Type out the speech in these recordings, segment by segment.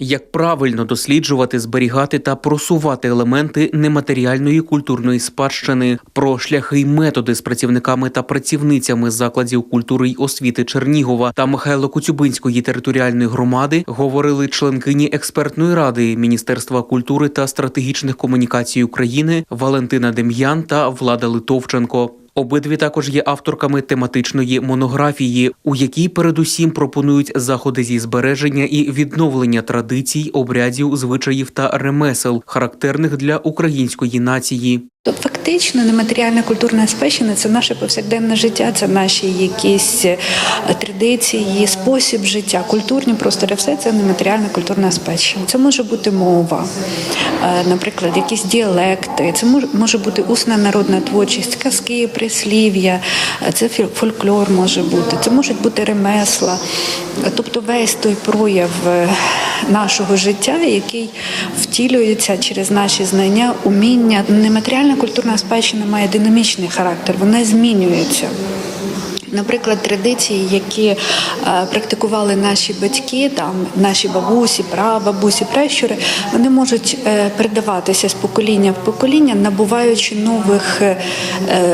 Як правильно досліджувати, зберігати та просувати елементи нематеріальної культурної спадщини, про шляхи й методи з працівниками та працівницями закладів культури й освіти Чернігова та Михайло Коцюбинської територіальної громади говорили членкині експертної ради Міністерства культури та стратегічних комунікацій України Валентина Дем'ян та Влада Литовченко. Обидві також є авторками тематичної монографії, у якій передусім пропонують заходи зі збереження і відновлення традицій, обрядів, звичаїв та ремесел, характерних для української нації. То фактично нематеріальна культурна спадщина – це наше повсякденне життя, це наші якісь е, традиції, спосіб життя, культурні простори. Все це нематеріальна культурна спадщина. Це може бути мова, е, наприклад, якісь діалекти. Це може бути усна народна творчість, казки, прислів'я, е, це фольклор може бути, це можуть бути ремесла. Тобто весь той прояв нашого життя, який втілюється через наші знання, уміння. Нематеріальна культурна спадщина має динамічний характер, вона змінюється. Наприклад, традиції, які е, практикували наші батьки, там наші бабусі, прабабусі, пращури, вони можуть е, передаватися з покоління в покоління, набуваючи нових е,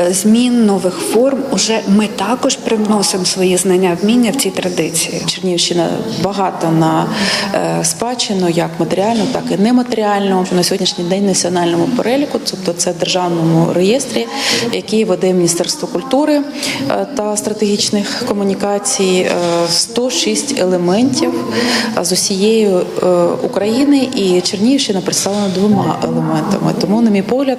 змін, нових форм. Уже ми також привносимо свої знання, вміння в ці традиції. Чернігівщина багата на спадщину, як матеріальну, так і нематеріальну. На сьогоднішній день національному переліку, тобто це державному реєстрі, який веде Міністерство культури та стратегічних комунікацій, е, 106 елементів з усієї е, України, і Чернігівщина представлена двома елементами. Тому, на мій погляд,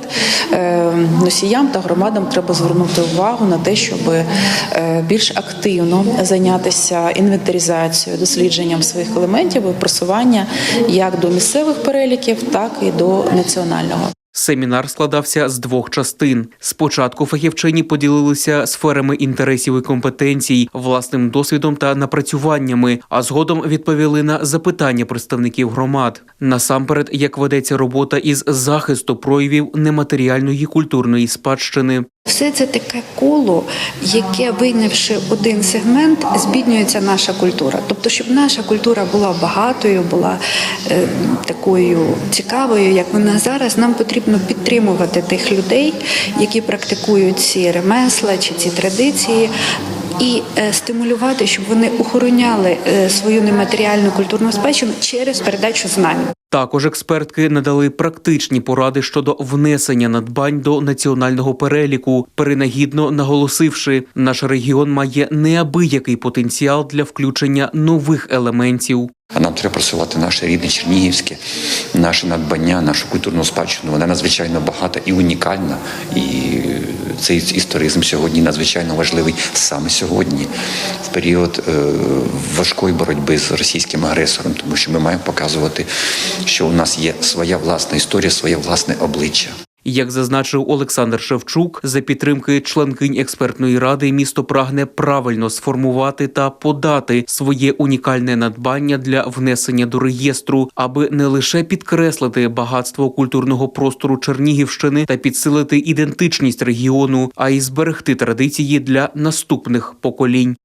е, носіям та громадам треба звернути увагу на те, щоб е, більш активно зайнятися інвентаризацією, дослідженням своїх елементів і просування як до місцевих переліків, так і до національного. Семінар складався з двох частин. Спочатку фахівчині поділилися сферами інтересів і компетенцій, власним досвідом та напрацюваннями, а згодом відповіли на запитання представників громад. Насамперед, як ведеться робота із захисту проявів нематеріальної культурної спадщини. Все це таке коло, яке вийнявши один сегмент, збіднюється наша культура. Тобто, щоб наша культура була багатою, була е, такою цікавою, як вона зараз, нам потрібно підтримувати тих людей, які практикують ці ремесла чи ці традиції. І е, стимулювати, щоб вони охороняли е, свою нематеріальну культурну спадщину через передачу знань. Також експертки надали практичні поради щодо внесення надбань до національного переліку, перенагідно наголосивши, наш регіон має неабиякий потенціал для включення нових елементів. А нам треба просувати наше рідне Чернігівське, наше надбання, нашу культурну спадщину. Вона надзвичайно багата і унікальна. І цей історизм сьогодні надзвичайно важливий саме сьогодні, в період е, важкої боротьби з російським агресором, тому що ми маємо показувати, що у нас є своя власна історія, своє власне обличчя. Як зазначив Олександр Шевчук, за підтримки членкинь експертної ради місто прагне правильно сформувати та подати своє унікальне надбання для внесення до реєстру, аби не лише підкреслити багатство культурного простору Чернігівщини та підсилити ідентичність регіону, а й зберегти традиції для наступних поколінь.